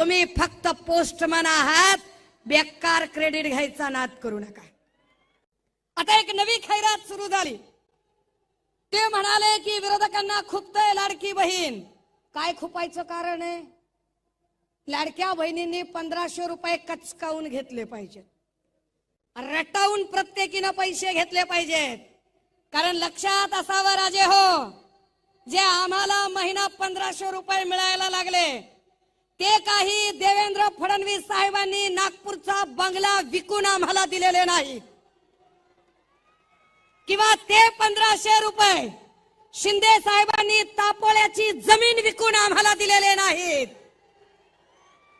तुम्ही फक्त पोस्टमन आहात बेकार क्रेडिट घ्यायचा नाद करू नका. आता एक नवी खैरात सुरू झाली. ते म्हणाले की विरोधकांना खुपतय लाडकी बहीण. काय खुपायचं कारण आहे? लाडक्या बहिणींनी पंधराशे रुपये कचकावून घेतले पाहिजेत. रटावून प्रत्येकीनं पैसे घेतले पाहिजेत. कारण लक्षात असावं राजे हो जे आम्हाला महिना पंधराशे रुपये मिळायला लागले ते काही देवेंद्र फडणवीस साहेबांनी नागपूरचा बंगला विकून आम्हाला दिलेले नाही. किंवा ते पंधराशे रुपये शिंदे साहेबांनी तापोळ्याची जमीन विकून आम्हाला दिलेले नाहीत.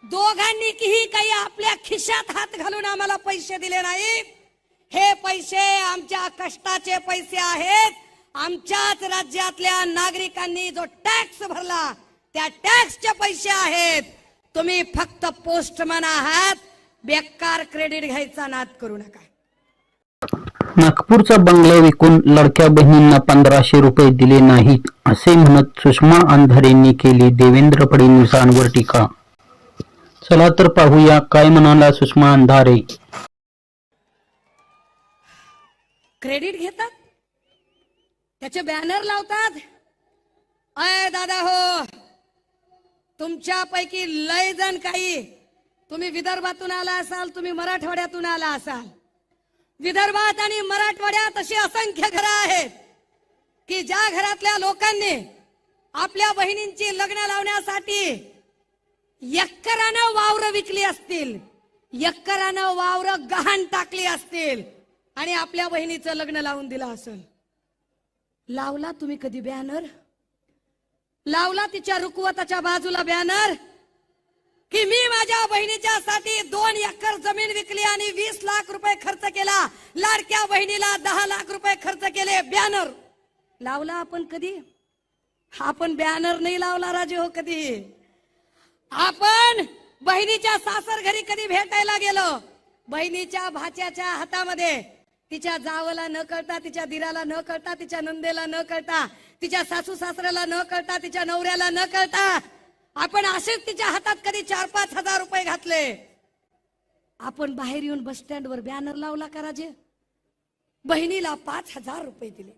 दोघांनी किही काही आपल्या खिशात हात घालून आम्हाला पैसे दिले नाहीत. हे पैसे आमच्या कष्टाचे पैसे आहेत. आमच्याच राज्यातल्या नागरिकांनी जो टॅक्स भरला त्या टॅक्सचे पैसे आहेत. तुम्ही फक्त पोस्टमन आहात. बेकार क्रेडिट घ्यायचा नाद करू नका. नागपूरचा बंगला विकून लडक्या बहिणींना पंधराशे रुपये दिले नाहीत असे म्हणत सुषमा अंधारेंनी केली देवेंद्र फडणवीसांवर टीका. चला तर पाहूया काय म्हणाला सुषमा अंधारे. क्रेडिट घेतात? त्याचे बॅनर लावतात? अय दादा हो तुमच्यापैकी लय जण काही तुम्ही विदर्भातून आला असाल तुम्ही मराठवाड्यातून आला असाल. विदर्भात आणि मराठवाड्यात अशी असंख्य घरं आहेत की ज्या घरातल्या लोकांनी आपल्या बहिणींची लग्न लावण्यासाठी यक्करानं वावर विकली असतील यक्करानं वावर गहाण टाकली असतील आणि आपल्या बहिणीचं लग्न लावून दिलं असेल. लावला तुम्ही कधी बॅनर? लावला तिच्या रुकवताच्या बाजूला बॅनर की मी माझ्या बहिणीच्या साठी दोन एकर जमीन विकली आणि वीस लाख रुपये खर्च केला. लाडक्या बहिणीला दहा लाख रुपये खर्च केले. बॅनर लावला आपण कधी? आपण बॅनर नाही लावला राजे हो कधी? आपण बहिणीच्या सासर घरी कधी भेटायला गेलो? बहिणीच्या भाच्याच्या हातामध्ये तिच्या जावला न कळता तिच्या दिराला न कळता तिच्या नंदेला न कळता तिच्या सासू सासऱ्याला न कळता तिच्या नवऱ्याला न कळता आपण असेच तिच्या हातात कधी चार पाच हजार रुपये घातले. आपण बाहेर येऊन बस स्टँडवर बॅनर लावला का राजे? बहिणीला पाच हजार रुपये दिले.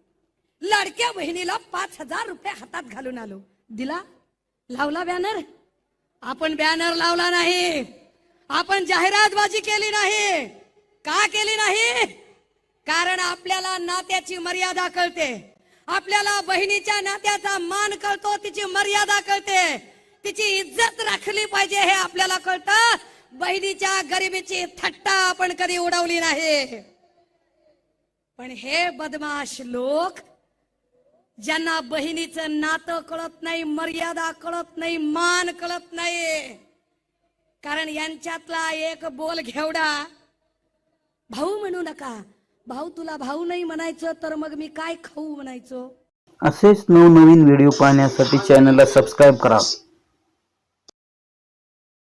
लाडक्या बहिणीला पाच हजार रुपये हातात घालून आलो. दिला? लावला बॅनर आपण बॅनर लावला नाही. आपण जाहिरातबाजी केली नाही. का केली नाही? कारण आपल्याला नात्याची मर्यादा कळते. आपल्याला बहिणीच्या नात्याचा मान कळतो तिची मर्यादा कळते. तिची इज्जत राखली पाहिजे हे आपल्याला कळतं. बहिणीच्या गरिबीची थट्टा आपण कधी उडवली नाही. पण हे बदमाश लोक ज्यांना बहिणीचं नातं कळत नाही मर्यादा कळत नाही मान कळत नाही कारण यांच्यातला एक बोल घेवडा भाऊ म्हणू नका. भाऊ तुला भाऊ नाही म्हणायचं तर मग मी काय खाऊ म्हणायचो? असेच नवनवीन व्हिडिओ पाहण्यासाठी चॅनलला सबस्क्राईब करा.